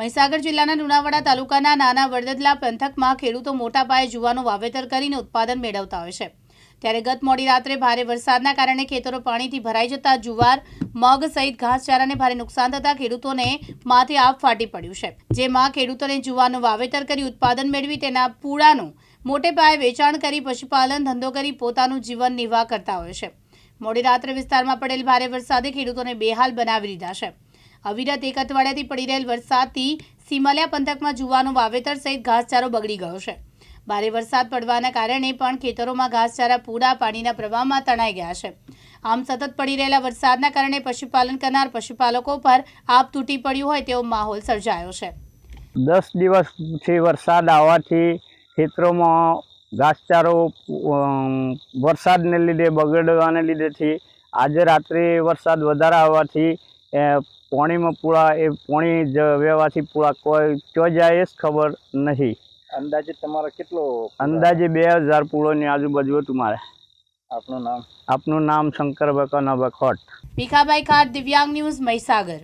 મહીસાગર જિલ્લાના લુણાવાડા તાલુકાના નાના વડદલા પંથકમાં ખેડૂતો મોટા પાયે જુવાનું વાવેતર કરીને ઉત્પાદન મેળવતા હોય છે. ત્યારે ગત મોડી રાત્રે ભારે વરસાદના કારણે ખેતરો પાણીથી ભરાઈ જતા જુવાર, મગ સહિત ઘાસચારાને ભારે નુકસાન થતા ખેડૂતોને માથે આપ ફાટી પડ્યું છે. જેમાં ખેડૂતોને જુવારનું વાવેતર કરી ઉત્પાદન મેળવી તેના પૂળાનું મોટે પાયે વેચાણ કરી પશુપાલન ધંધો કરી પોતાનું જીવન નિર્વાહ કરતા હોય છે. મોડી રાત્રે વિસ્તારમાં પડેલ ભારે વરસાદે ખેડૂતોને બેહાલ બનાવી દીધા છે. અવિરત એક અઠવાડિયાથી પડી રહેલ વરસાદથી સીમાલિયા પંથકમાં જુવાનું વાવેતર સહિત ઘાસચારો બગડી ગયો છે. ભારે વરસાદ પડવાના કારણે પણ ખેતરોમાં ઘાસચારા, પૂરા, પાણીના પ્રવાહમાં તણાઈ ગયા છે. આમ સતત પડી રહેલા વરસાદના કારણે પશુપાલન કરનાર પશુપાલકો પર આપ તૂટી પડ્યું હોય તેવો માહોલ સર્જાયો છે. દસ દિવસથી વરસાદ આવવાથી ખેતરોમાં ઘાસચારો વરસાદને લીધે બગડવાને લીધેથી આજે રાત્રે વરસાદ વધારે આવવાથી એ પોણીમાં પૂળા એ પોણી જ વેવાથી પૂળા કોઈ ક્યાં જાય એ જ ખબર નથી. અંદાજે તમારો કેટલો અંદાજે બે હજાર પૂળોની આજુબાજુ હતું મારે. આપનું નામ? આપનું નામ શંકર બકન બખોટ ભીખાભાઈ ખાટ દિવ્યાંગ ન્યૂઝ મહીસાગર.